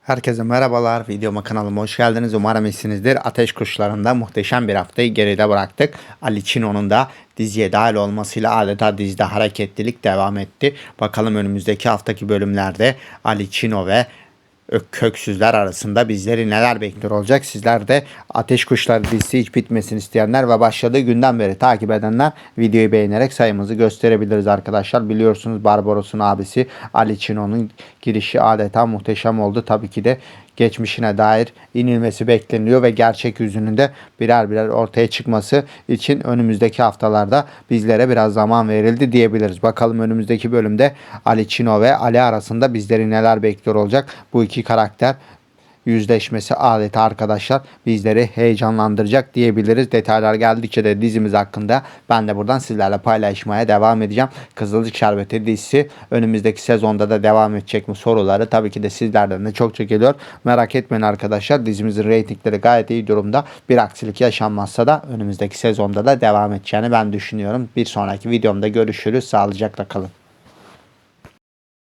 Herkese merhabalar. Videoma kanalıma hoş geldiniz. Umarım iyisinizdir. Ateş Kuşları'nda muhteşem bir haftayı geride bıraktık. Ali Çino'nun da diziye dahil olmasıyla adeta dizide hareketlilik devam etti. Bakalım önümüzdeki haftaki bölümlerde Ali Çino ve Köksüzler arasında bizleri neler bekliyor olacak. Sizler de Ateş Kuşları dizisi hiç bitmesin isteyenler ve başladığı günden beri takip edenler videoyu beğenerek sayımızı gösterebiliriz arkadaşlar. Biliyorsunuz Barbaros'un abisi Ali Çino'nun girişi adeta muhteşem oldu. Tabii ki de geçmişine dair inilmesi bekleniyor ve gerçek yüzünün de birer birer ortaya çıkması için önümüzdeki haftalarda bizlere biraz zaman verildi diyebiliriz. Bakalım önümüzdeki bölümde Ali Çino ve Ali arasında bizleri neler bekliyor olacak. Bu iki karakter yüzleşmesi adeta arkadaşlar bizleri heyecanlandıracak diyebiliriz. Detaylar geldikçe de dizimiz hakkında ben de buradan sizlerle paylaşmaya devam edeceğim. Kızılcık Şerbeti dizisi önümüzdeki sezonda da devam edecek mi soruları tabii ki de sizlerden de çok geliyor. Merak etmeyin arkadaşlar dizimizin reytingleri gayet iyi durumda. Bir aksilik yaşanmazsa da önümüzdeki sezonda da devam edeceğini ben düşünüyorum. Bir sonraki videomda görüşürüz. Sağlıcakla kalın.